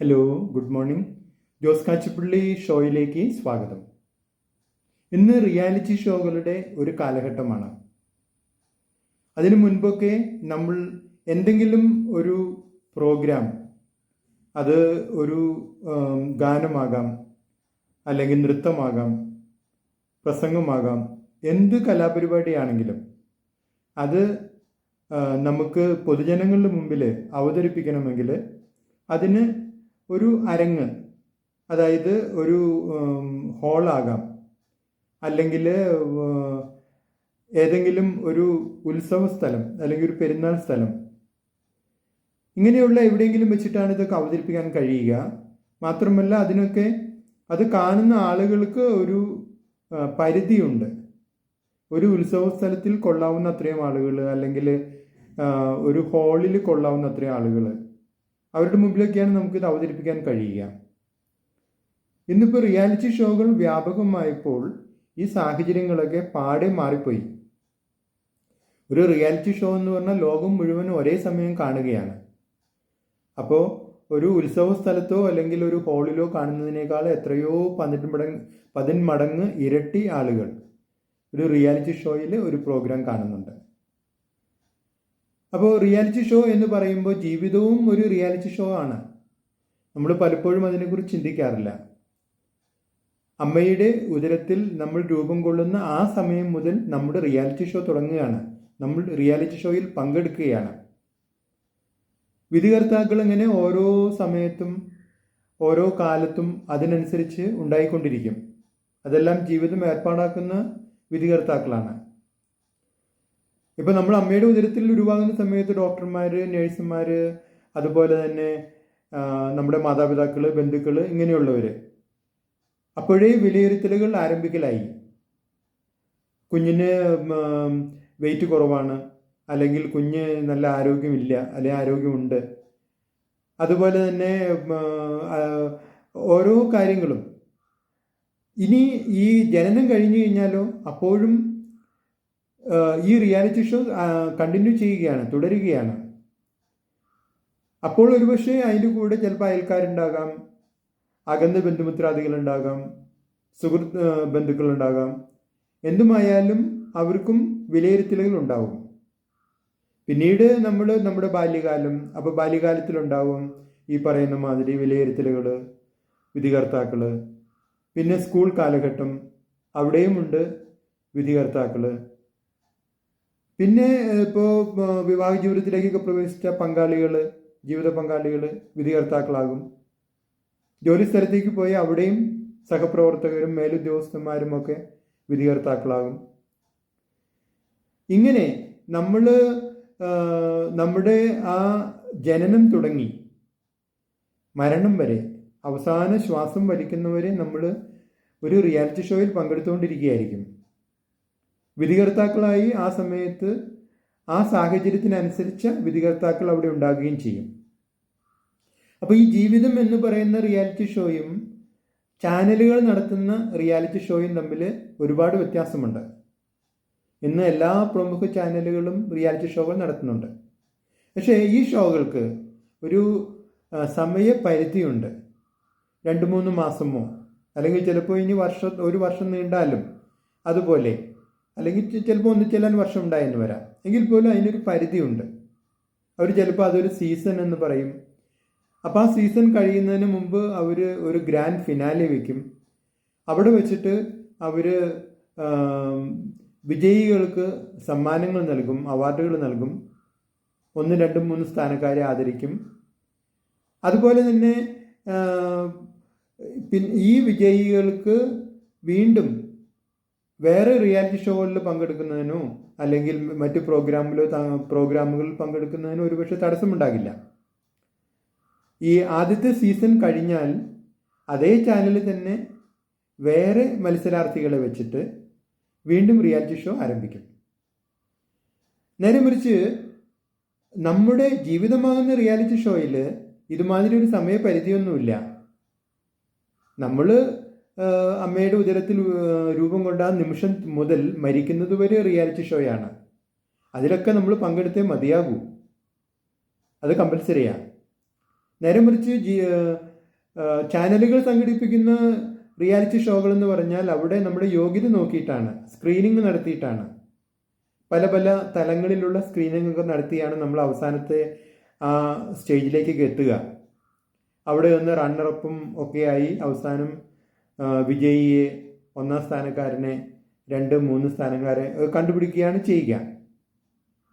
Hello good morning Jose Kachipally ഷോയിലേക്ക് സ്വാഗതം. ഇന്ന് reality ഷോകളുടെ ഒരു കാലഘട്ടമാണ്. അതിനു മുൻപൊക്കെ നമ്മൾ എന്തെങ്കിലും ഒരു പ്രോഗ്രാം അത് ഒരു ഗാനമാകാം അല്ലെങ്കിൽ നൃത്തമാകാം പ്രസംഗമാകാം എന്ത് കലാപരിപാടിയാണെങ്കിലും അത് നമുക്ക് പൊതുജനങ്ങളുടെ മുമ്പിൽ അവതരിപ്പിക്കണമെങ്കിൽ അതിന് ഒരു അരങ്ങ് അതായത് ഒരു ഹോളാകാം അല്ലെങ്കിൽ ഏതെങ്കിലും ഒരു ഉത്സവ സ്ഥലം അല്ലെങ്കിൽ ഒരു പെരുന്നാൾ സ്ഥലം. ഇങ്ങനെയുള്ള എവിടെയെങ്കിലും വെച്ചിട്ടാണ് ഇതൊക്കെ അവതരിപ്പിക്കാൻ കഴിയുക. മാത്രമല്ല അതിനൊക്കെ അത് കാണുന്ന ആളുകൾക്ക് ഒരു പരിധിയുണ്ട്. ഒരു ഉത്സവ സ്ഥലത്തിൽ കൊള്ളാവുന്ന അത്രയും ആളുകൾ അല്ലെങ്കിൽ ഒരു ഹാളിൽ കൊള്ളാവുന്ന അത്രയും ആളുകൾ അവരുടെ മുമ്പിലൊക്കെയാണ് നമുക്കിത് അവതരിപ്പിക്കാൻ കഴിയുക. ഇന്നിപ്പോൾ റിയാലിറ്റി ഷോകൾ വ്യാപകമായപ്പോൾ ഈ സാഹചര്യങ്ങളൊക്കെ പാടെ മാറിപ്പോയി. ഒരു റിയാലിറ്റി ഷോ എന്ന് പറഞ്ഞാൽ ലോകം മുഴുവൻ ഒരേ സമയം കാണുകയാണ്. അപ്പോൾ ഒരു ഉത്സവ സ്ഥലത്തോ അല്ലെങ്കിൽ ഒരു ഹാളിലോ കാണുന്നതിനേക്കാൾ എത്രയോ പതിനെട്ട് മടങ്ങ് പതിന്മടങ്ങ് ഇരട്ടി ആളുകൾ ഒരു റിയാലിറ്റി ഷോയിൽ ഒരു പ്രോഗ്രാം കാണുന്നുണ്ട്. അപ്പോൾ റിയാലിറ്റി ഷോ എന്ന് പറയുമ്പോൾ ജീവിതവും ഒരു റിയാലിറ്റി ഷോ ആണ്. നമ്മൾ പലപ്പോഴും അതിനെക്കുറിച്ച് ചിന്തിക്കാറില്ല. അമ്മയുടെ ഉദരത്തിൽ നമ്മൾ രൂപം കൊള്ളുന്ന ആ സമയം മുതൽ നമ്മുടെ റിയാലിറ്റി ഷോ തുടങ്ങുകയാണ്. നമ്മൾ റിയാലിറ്റി ഷോയിൽ പങ്കെടുക്കുകയാണ്. വിധികർത്താക്കൾ ഇങ്ങനെ ഓരോ സമയത്തും ഓരോ കാലത്തും അതിനനുസരിച്ച് ഉണ്ടായിക്കൊണ്ടിരിക്കും. അതെല്ലാം ജീവിതം ഏർപ്പാടാക്കുന്ന വിധികർത്താക്കളാണ്. ഇപ്പൊ നമ്മൾ അമ്മയുടെ ഉദരത്തിൽ ഉരുവാകുന്ന സമയത്ത് ഡോക്ടർമാർ നേഴ്സുമാർ അതുപോലെ തന്നെ നമ്മുടെ മാതാപിതാക്കൾ ബന്ധുക്കൾ ഇങ്ങനെയുള്ളവർ അപ്പോഴേ വിലയിരുത്തലുകൾ ആരംഭിക്കലായി. കുഞ്ഞിന് വെയിറ്റ് കുറവാണ് അല്ലെങ്കിൽ കുഞ്ഞ് നല്ല ആരോഗ്യമില്ല അല്ലെങ്കിൽ ആരോഗ്യമുണ്ട്. അതുപോലെ തന്നെ ഓരോ കാര്യങ്ങളും. ഇനി ഈ ജനനം കഴിഞ്ഞു കഴിഞ്ഞാലോ അപ്പോഴും ഈ റിയാലിറ്റി ഷോ കണ്ടിന്യൂ ചെയ്യുകയാണ് തുടരുകയാണ്. അപ്പോൾ ഒരുപക്ഷെ അതിന്റെ കൂടെ ചിലപ്പോൾ അയൽക്കാരുണ്ടാകാം അകന്ന ബന്ധുമിത്രാദികളുണ്ടാകാം സുഹൃത്ത് ബന്ധുക്കളുണ്ടാകാം. എന്തുമായാലും അവർക്കും വിലയിരുത്തലുകൾ ഉണ്ടാവും. പിന്നീട് നമ്മൾ നമ്മുടെ ബാല്യകാലം അപ്പോൾ ബാല്യകാലത്തിലുണ്ടാവും ഈ പറയുന്ന മാതിരി വിലയിരുത്തലുകൾ വിധികർത്താക്കൾ. പിന്നെ സ്കൂൾ കാലഘട്ടം അവിടെയുമുണ്ട് വിധികർത്താക്കൾ. പിന്നെ ഇപ്പോൾ വിവാഹ ജീവിതത്തിലേക്കൊക്കെ പ്രവേശിച്ച പങ്കാളികൾ ജീവിത പങ്കാളികൾ വിധികർത്താക്കളാകും. ജോലിസ്ഥലത്തേക്ക് പോയി അവിടെയും സഹപ്രവർത്തകരും മേലുദ്യോഗസ്ഥന്മാരും ഒക്കെ വിധികർത്താക്കളാകും. ഇങ്ങനെ നമ്മൾ നമ്മുടെ ആ ജനനം തുടങ്ങി മരണം വരെ അവസാന ശ്വാസം വലിക്കുന്നവരെ നമ്മൾ ഒരു റിയാലിറ്റി ഷോയിൽ പങ്കെടുത്തുകൊണ്ടിരിക്കുകയായിരിക്കും. വിധികർത്താക്കളായി ആ സമയത്ത് ആ സാഹചര്യത്തിനനുസരിച്ച വിധികർത്താക്കൾ അവിടെ ഉണ്ടാകുകയും ചെയ്യും. അപ്പോൾ ഈ ജീവിതം എന്ന് പറയുന്ന റിയാലിറ്റി ഷോയും ചാനലുകൾ നടത്തുന്ന റിയാലിറ്റി ഷോയും തമ്മിൽ ഒരുപാട് വ്യത്യാസമുണ്ട്. ഇന്ന് എല്ലാ പ്രമുഖ ചാനലുകളും റിയാലിറ്റി ഷോകൾ നടത്തുന്നുണ്ട്. പക്ഷേ ഈ ഷോകൾക്ക് ഒരു സമയപരിധിയുണ്ട് രണ്ട് മൂന്ന് മാസമോ അല്ലെങ്കിൽ ചിലപ്പോൾ ഇനി വർഷം ഒരു വർഷം നീണ്ടാലും അതുപോലെ അല്ലെങ്കിൽ ചിലപ്പോൾ ഒന്ന് ചെല്ലാൻ വർഷം ഉണ്ടായെന്ന് വരാം. എങ്കിൽ പോലും അതിനൊരു പരിധിയുണ്ട്. അവർ ചിലപ്പോൾ അതൊരു സീസൺ എന്ന് പറയും. അപ്പോൾ ആ സീസൺ കഴിയുന്നതിന് മുമ്പ് അവർ ഒരു ഗ്രാൻഡ് ഫിനാലെ വയ്ക്കും അവിടെ വെച്ചിട്ട് അവർ വിജയികൾക്ക് സമ്മാനങ്ങൾ നൽകും അവാർഡുകൾ നൽകും. ഒന്ന് രണ്ടും മൂന്ന് സ്ഥാനക്കാരെ ആദരിക്കും. അതുപോലെ തന്നെ പിന്നെ ഈ വിജയികൾക്ക് വീണ്ടും വേറെ റിയാലിറ്റി ഷോകളിൽ പങ്കെടുക്കുന്നതിനോ അല്ലെങ്കിൽ മറ്റ് പ്രോഗ്രാമിലോ പ്രോഗ്രാമുകളിൽ പങ്കെടുക്കുന്നതിനോ ഒരുപക്ഷെ തടസ്സമുണ്ടാകില്ല. ഈ ആദ്യത്തെ സീസൺ കഴിഞ്ഞാൽ അതേ ചാനലിൽ തന്നെ വേറെ മത്സരാർത്ഥികളെ വെച്ചിട്ട് വീണ്ടും റിയാലിറ്റി ഷോ ആരംഭിക്കും. നേരെ മറിച്ച് നമ്മുടെ ജീവിതമാകുന്ന റിയാലിറ്റി ഷോയിൽ ഇതുമാതിരി ഒരു സമയപരിധിയൊന്നുമില്ല. നമ്മൾ അമ്മയുടെ ഉദരത്തിൽ രൂപം കൊണ്ട ആ നിമിഷം മുതൽ മരിക്കുന്നത് വരെ റിയാലിറ്റി ഷോയാണ്. അതിലൊക്കെ നമ്മൾ പങ്കെടുത്തേ മതിയാകൂ. അത് കമ്പൽസറിയാണ് നേരെ മറിച്ച് ജി ചാനലുകൾ സംഘടിപ്പിക്കുന്ന റിയാലിറ്റി ഷോകൾ എന്ന് പറഞ്ഞാൽ അവിടെ നമ്മുടെ യോഗ്യത നോക്കിയിട്ടാണ് സ്ക്രീനിങ് നടത്തിയിട്ടാണ്. പല പല തലങ്ങളിലുള്ള സ്ക്രീനിങ് ഒക്കെ നടത്തിയാണ് നമ്മൾ അവസാനത്തെ ആ സ്റ്റേജിലേക്ക് എത്തുക. അവിടെ നിന്ന് റണ്ണറപ്പും ഒക്കെയായി അവസാനം വിജയിയെ ഒന്നാം സ്ഥാനക്കാരനെ രണ്ട് മൂന്ന് സ്ഥാനക്കാരെ കണ്ടുപിടിക്കുകയാണ് ചെയ്യുക.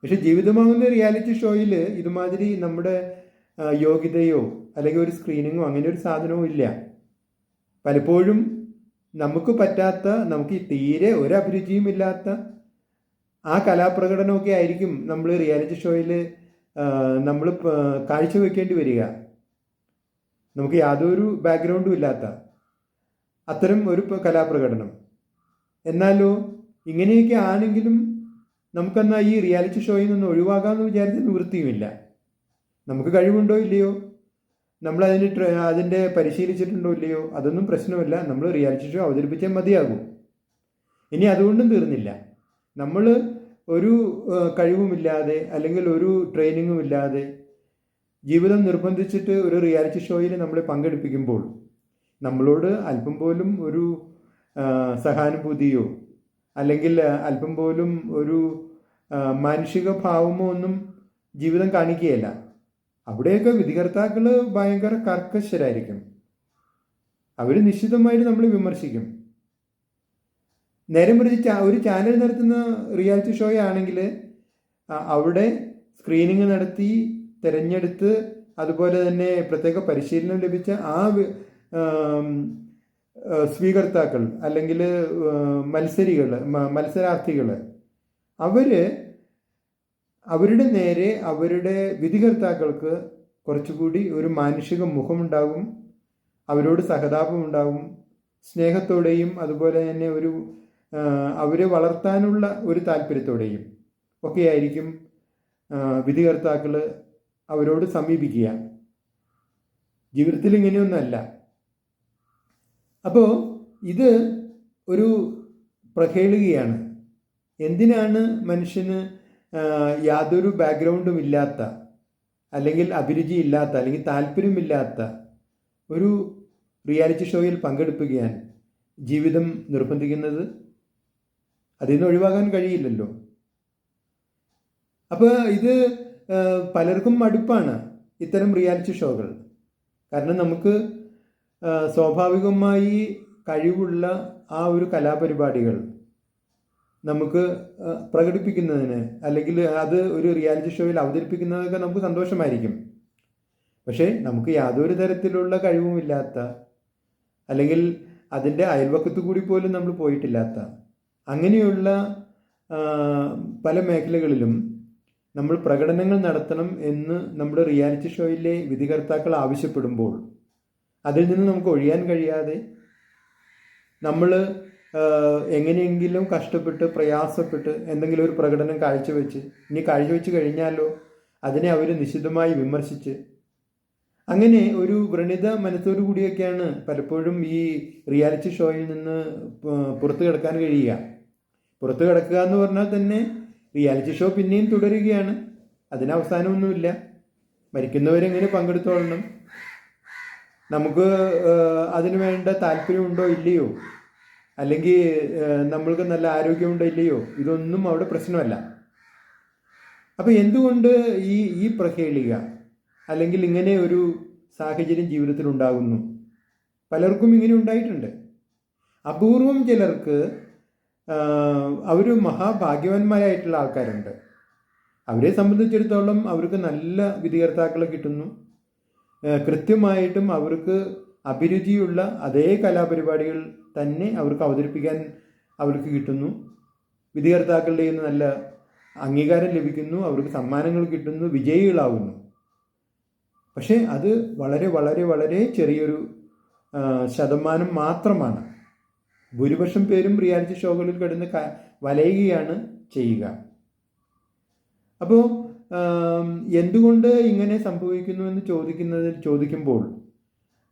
പക്ഷെ ജീവിതമാകുന്ന റിയാലിറ്റി ഷോയിൽ ഇതുമാതിരി നമ്മുടെ യോഗ്യതയോ അല്ലെങ്കിൽ ഒരു സ്ക്രീനിങ്ങോ അങ്ങനെ ഒരു സാധനവും ഇല്ല. പലപ്പോഴും നമുക്ക് പറ്റാത്ത നമുക്ക് തീരെ ഒരു അഭിരുചിയും ഇല്ലാത്ത ആ കലാപ്രകടനമൊക്കെ ആയിരിക്കും നമ്മൾ റിയാലിറ്റി ഷോയിൽ നമ്മൾ കാഴ്ചവെക്കേണ്ടി വരിക. നമുക്ക് യാതൊരു ബാക്ക്ഗ്രൗണ്ടും ഇല്ലാത്ത. അത്തരം ഒരു കലാപ്രകടനം. എന്നാലോ ഇങ്ങനെയൊക്കെ ആണെങ്കിലും നമുക്കെന്നാൽ ഈ റിയാലിറ്റി ഷോയിൽ നിന്ന് ഒഴിവാകാമെന്ന് വിചാരിച്ച നിവൃത്തിയുമില്ല. നമുക്ക് കഴിവുണ്ടോ ഇല്ലയോ? നമ്മൾ അതിന് അതിന്റെ പരിശീലിച്ചിട്ടുണ്ടോ ഇല്ലയോ? അതൊന്നും പ്രശ്നമില്ല. നമ്മൾ റിയാലിറ്റി ഷോ അവതരിപ്പിച്ചാൽ മതിയാകും. ഇനി അതുകൊണ്ടും തീർന്നില്ല. നമ്മൾ ഒരു കഴിവുമില്ലാതെ അല്ലെങ്കിൽ ഒരു ട്രെയിനിങ്ങും ഇല്ലാതെ ജീവിതം നിർബന്ധിച്ചിട്ട് ഒരു റിയാലിറ്റി ഷോയിൽ നമ്മളെ പങ്കെടുപ്പിക്കുമ്പോൾ നമ്മളോട് അല്പം പോലും ഒരു സഹാനുഭൂതിയോ അല്ലെങ്കിൽ അല്പം പോലും ഒരു മാനുഷിക ഭാവമോ ഒന്നും ജീവിതം കാണിക്കുകയല്ല. അവിടെയൊക്കെ വിധികർത്താക്കൾ ഭയങ്കര കർക്കശരായിരിക്കും. അവർ നിശ്ചിതമായിട്ട് നമ്മൾ വിമർശിക്കും. നേരെ മറിച്ച് ഒരു ചാനൽ നടത്തുന്ന റിയാലിറ്റി ഷോ ആണെങ്കിൽ അവിടെ സ്ക്രീനിങ് നടത്തി തിരഞ്ഞെടുത്ത് അതുപോലെ തന്നെ പ്രത്യേക പരിശീലനം ലഭിച്ച ആ, സ്വീകർത്താക്കൾ അല്ലെങ്കിൽ മത്സരികൾ മത്സരാർത്ഥികൾ അവർ അവരുടെ നേരെ അവരുടെ വിധികർത്താക്കൾക്ക് കുറച്ചുകൂടി ഒരു മാനുഷിക മുഖമുണ്ടാകും അവരോട് സഹതാപം ഉണ്ടാകും സ്നേഹത്തോടെയും അതുപോലെ തന്നെ ഒരു അവരെ വളർത്താനുള്ള ഒരു താല്പര്യത്തോടെയും ഒക്കെയായിരിക്കും വിധികർത്താക്കൾ അവരോട് സമീപിക്കുക. ജീവിതത്തിൽ ഇങ്ങനെയൊന്നല്ല അപ്പോൾ ഇത് ഒരു പ്രഹേളികയാണ്. എന്തിനാണ് മനുഷ്യന് യാതൊരു ബാക്ക്ഗ്രൗണ്ടും ഇല്ലാത്ത അല്ലെങ്കിൽ അഭിരുചി ഇല്ലാത്ത അല്ലെങ്കിൽ താല്പര്യമില്ലാത്ത ഒരു റിയാലിറ്റി ഷോയിൽ പങ്കെടുപ്പിക്കാൻ ജീവിതം നിർബന്ധിക്കുന്നത്? അതിൽ നിന്ന് ഒഴിവാകാൻ കഴിയില്ലല്ലോ. അപ്പോൾ ഇത് പലർക്കും മടുപ്പാണ് ഇത്തരം റിയാലിറ്റി ഷോകൾ കാരണം നമുക്ക് സ്വാഭാവികമായി കഴിവുള്ള ആ ഒരു കലാപരിപാടികൾ നമുക്ക് പ്രകടിപ്പിക്കുന്നതിന് അല്ലെങ്കിൽ അത് ഒരു റിയാലിറ്റി ഷോയിൽ അവതരിപ്പിക്കുന്നതൊക്കെ നമുക്ക് സന്തോഷമായിരിക്കും. പക്ഷേ നമുക്ക് യാതൊരു തരത്തിലുള്ള കഴിവുമില്ലാത്ത അല്ലെങ്കിൽ അതിന്റെ അയൽവക്കത്ത് കൂടി പോലും നമ്മൾ പോയിട്ടില്ലാത്ത അങ്ങനെയുള്ള പല മേഖലകളിലും നമ്മൾ പ്രകടനങ്ങൾ നടത്തണം എന്ന് നമ്മുടെ റിയാലിറ്റി ഷോയിലെ വിധികർത്താക്കൾ ആവശ്യപ്പെടുമ്പോൾ അതിൽ നിന്ന് നമുക്ക് ഒഴിയാൻ കഴിയാതെ നമ്മൾ എങ്ങനെയെങ്കിലും കഷ്ടപ്പെട്ട് പ്രയാസപ്പെട്ട് എന്തെങ്കിലും ഒരു പ്രകടനം കാഴ്ചവെച്ച് ഇനി കാഴ്ചവെച്ച് കഴിഞ്ഞാലോ അതിനെ അവർ നിശിതമായി വിമർശിച്ച്. അങ്ങനെ ഒരു വ്രണിത മനസ്സോടു കൂടിയൊക്കെയാണ് പലപ്പോഴും ഈ റിയാലിറ്റി ഷോയിൽ നിന്ന് പുറത്തു കിടക്കാൻ കഴിയുക. പുറത്തു കിടക്കുക എന്ന് പറഞ്ഞാൽ തന്നെ റിയാലിറ്റി ഷോ പിന്നെയും തുടരുകയാണ്. അതിന് അവസാനമൊന്നുമില്ല. മരിക്കുന്നവരെങ്ങനെ പങ്കെടുത്തോളണം? നമുക്ക് അതിന് വേണ്ട താല്പര്യമുണ്ടോ ഇല്ലയോ? അല്ലെങ്കിൽ നമ്മൾക്ക് നല്ല ആരോഗ്യമുണ്ടോ ഇല്ലയോ? ഇതൊന്നും അവിടെ പ്രശ്നമല്ല. അപ്പോൾ എന്തുകൊണ്ട് ഈ ഈ പ്രഹേളിക അല്ലെങ്കിൽ ഇങ്ങനെ ഒരു സാഹചര്യം ജീവിതത്തിൽ ഉണ്ടാകുന്നു? പലർക്കും ഇങ്ങനെ ഉണ്ടായിട്ടുണ്ട്. അപൂർവം ചിലർക്ക് അവർ മഹാഭാഗ്യവാന്മാരായിട്ടുള്ള ആൾക്കാരുണ്ട്. അവരെ സംബന്ധിച്ചിടത്തോളം അവർക്ക് നല്ല വിധികർത്താക്കളെ കിട്ടുന്നു. കൃത്യമായിട്ടും അവർക്ക് അഭിരുചിയുള്ള അതേ കലാപരിപാടികൾ തന്നെ അവർക്ക് അവതരിപ്പിക്കാൻ അവർക്ക് കിട്ടുന്നു. വിധികർത്താക്കളുടെ നിന്ന് നല്ല അംഗീകാരം ലഭിക്കുന്നു അവർക്ക് സമ്മാനങ്ങൾ കിട്ടുന്നു വിജയികളാവുന്നു. പക്ഷേ അത് വളരെ വളരെ വളരെ ചെറിയൊരു ശതമാനം മാത്രമാണ്. ഭൂരിപക്ഷം പേരും റിയാലിറ്റി ഷോകളിൽ കിടന്ന് വലയുകയാണ് ചെയ്യുക. അപ്പോൾ എന്തുകൊണ്ട് ഇങ്ങനെ സംഭവിക്കുന്നു എന്ന് ചോദിക്കുന്നത് ചോദിക്കുമ്പോൾ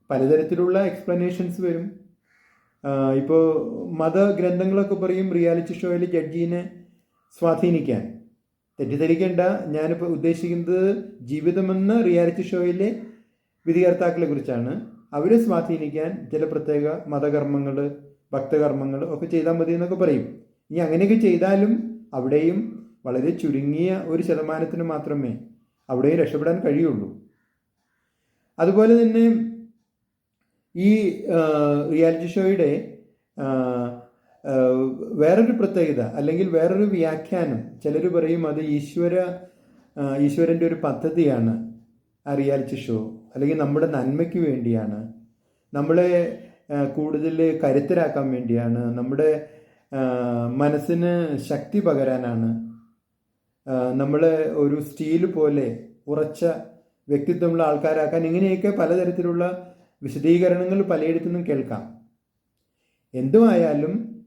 പലതരത്തിലുള്ള എക്സ്പ്ലനേഷൻസ് വരും. ഇപ്പോൾ മതഗ്രന്ഥങ്ങളൊക്കെ പറയും റിയാലിറ്റി ഷോയിൽ ജഡ്ജീനെ സ്വാധീനിക്കാൻ. തെറ്റിദ്ധരിക്കേണ്ട. ഞാനിപ്പോൾ ഉദ്ദേശിക്കുന്നത് ജീവിതമെന്ന റിയാലിറ്റി ഷോയിലെ വിധികർത്താക്കളെ കുറിച്ചാണ്. അവരെ സ്വാധീനിക്കാൻ ചില പ്രത്യേക മതകർമ്മങ്ങൾ ഭക്തകർമ്മങ്ങൾ ഒക്കെ ചെയ്താൽ മതി എന്നൊക്കെ പറയും. ഇനി അങ്ങനെയൊക്കെ ചെയ്താലും അവിടെയും വളരെ ചുരുങ്ങിയ ഒരു ശതമാനത്തിന് മാത്രമേ അവിടെയും രക്ഷപ്പെടാൻ കഴിയുള്ളൂ. അതുപോലെ തന്നെ ഈ റിയാലിറ്റി ഷോയുടെ വേറൊരു പ്രത്യേകത അല്ലെങ്കിൽ വേറൊരു വ്യാഖ്യാനം ചിലർ പറയും അത് ഈശ്വര ഈശ്വരന്റെ ഒരു പദ്ധതിയാണ് ആ റിയാലിറ്റി ഷോ. അല്ലെങ്കിൽ നമ്മുടെ നന്മയ്ക്ക് വേണ്ടിയാണ്. നമ്മളെ കൂടുതൽ കരുത്തരാക്കാൻ വേണ്ടിയാണ്. നമ്മുടെ മനസ്സിന് ശക്തി പകരാനാണ് നമ്മളെ ഒരു സ്റ്റീൽ പോലെ ഉറച്ച വ്യക്തിത്വമുള്ള ആൾക്കാരാക്കാൻ ഇങ്ങനെയൊക്കെ പലതരത്തിലുള്ള വിശദീകരണങ്ങൾ പലയിടത്തു നിന്നും കേൾക്കാം. എന്തുമായാലും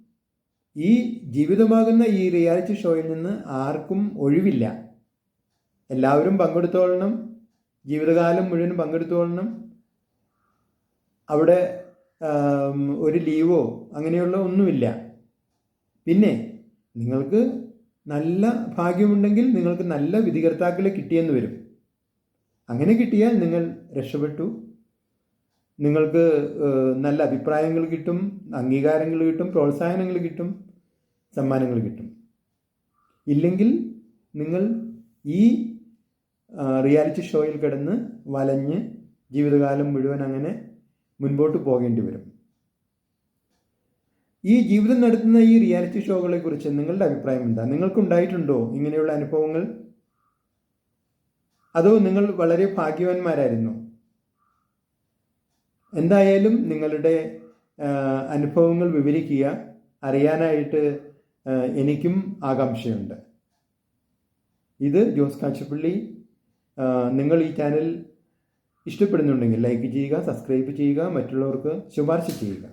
ഈ ജീവിതമാകുന്ന ഈ റിയാലിറ്റി ഷോയിൽ നിന്ന് ആർക്കും ഒഴിവില്ല. എല്ലാവരും പങ്കെടുത്തോളണം. ജീവിതകാലം മുഴുവൻ പങ്കെടുത്തോളണം. അവിടെ ഒരു ലീവോ അങ്ങനെയുള്ള ഒന്നുമില്ല. പിന്നെ നിങ്ങൾക്ക് നല്ല ഭാഗ്യമുണ്ടെങ്കിൽ നിങ്ങൾക്ക് നല്ല വിധികർത്താക്കളെ കിട്ടിയെന്ന് വരും. അങ്ങനെ കിട്ടിയാൽ നിങ്ങൾ രക്ഷപ്പെട്ടു. നിങ്ങൾക്ക് നല്ല അഭിപ്രായങ്ങൾ കിട്ടും അംഗീകാരങ്ങൾ കിട്ടും പ്രോത്സാഹനങ്ങൾ കിട്ടും സമ്മാനങ്ങൾ കിട്ടും. ഇല്ലെങ്കിൽ നിങ്ങൾ ഈ റിയാലിറ്റി ഷോയിൽ കിടന്ന് വലഞ്ഞ് ജീവിതകാലം മുഴുവൻ അങ്ങനെ മുൻപോട്ട് പോകേണ്ടി വരും. ഈ ജീവിതം നടത്തുന്ന ഈ റിയാലിറ്റി ഷോകളെ കുറിച്ച് നിങ്ങളുടെ അഭിപ്രായം എന്താ? നിങ്ങൾക്കുണ്ടായിട്ടുണ്ടോ ഇങ്ങനെയുള്ള അനുഭവങ്ങൾ? അതോ നിങ്ങൾ വളരെ ഭാഗ്യവാന്മാരായിരുന്നു? എന്തായാലും നിങ്ങളുടെ അനുഭവങ്ങൾ വിവരിക്കുക. അറിയാനായിട്ട് എനിക്കും ആകാംക്ഷയുണ്ട്. ഇത് ജോസ് കാച്ചപ്പള്ളി നിങ്ങൾ ഈ ചാനൽ ഇഷ്ടപ്പെടുന്നുണ്ടെങ്കിൽ ലൈക്ക് ചെയ്യുക സബ്സ്ക്രൈബ് ചെയ്യുക മറ്റുള്ളവർക്ക് ശുപാർശ ചെയ്യുക.